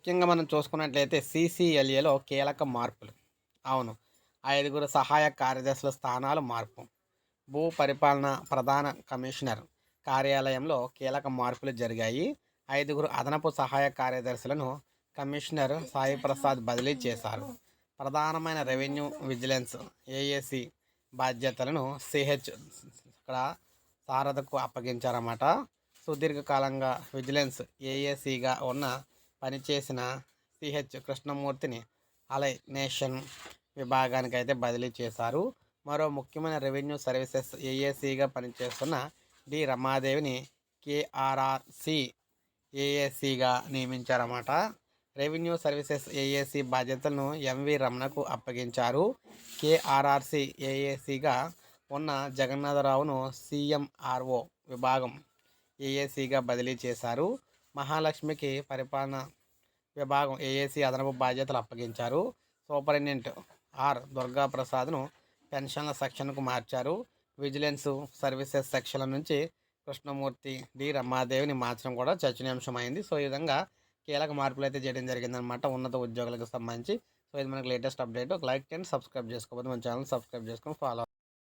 ముఖ్యంగా మనం చూసుకున్నట్లయితే సీసీఎల్ఏలో కీలక మార్పులు. అవును ఐదుగురు సహాయ కార్యదర్శుల స్థానాలు మార్పు. భూ పరిపాలన ప్రధాన కమిషనర్ కార్యాలయంలో కీలక మార్పులు జరిగాయి. ఐదుగురు అదనపు సహాయ కార్యదర్శులను కమిషనర్ సాయి ప్రసాద్ బదిలీ చేశారు. ప్రధానమైన రెవెన్యూ విజిలెన్స్ ఏఏసి బాధ్యతలను సిహెచ్ ఇక్కడ శారదకు అప్పగించారన్నమాట. సుదీర్ఘకాలంగా విజిలెన్స్ ఏఏసీగా ఉన్న పనిచేసిన సిహెచ్ కృష్ణమూర్తిని అలై నేషన్ విభాగానికి అయితే బదిలీ చేశారు. మరో ముఖ్యమైన రెవెన్యూ సర్వీసెస్ ఏఏసీగా పనిచేస్తున్న డి రమాదేవిని కేఆర్ఆర్సి ఏఏసీగా నియమించారన్నమాట. రెవెన్యూ సర్వీసెస్ ఏఏసీ బాధ్యతలను ఎంవి రమణకు అప్పగించారు. కేఆర్ఆర్సి ఏఏసీగా ఉన్న జగన్నాథరావును సిఎంఆర్ఓ విభాగం ఏఏసీగా బదిలీ చేశారు. మహాలక్ష్మికి పరిపాలన విభాగం ఏఏసీ అదనపు బాధ్యతలు అప్పగించారు. సూపరింటెండెంట్ ఆర్ దుర్గాప్రసాద్ను పెన్షన్ల సెక్షన్కు మార్చారు. విజిలెన్స్ సర్వీసెస్ సెక్షన్ల నుంచి కృష్ణమూర్తి డి రమాదేవిని మార్చడం కూడా చర్చనీయాంశమైంది. సో ఈ విధంగా కీలక మార్పులు అయితే చేయడం జరిగిందనమాట ఉన్నత ఉద్యోగులకు సంబంధించి. సో ఇది మనకి లేటెస్ట్ అప్డేట్. ఒక లైక్ అండ్ సబ్స్క్రైబ్ చేసుకోకపోతే మన ఛానల్ సబ్స్క్రైబ్ చేసుకొని ఫాలో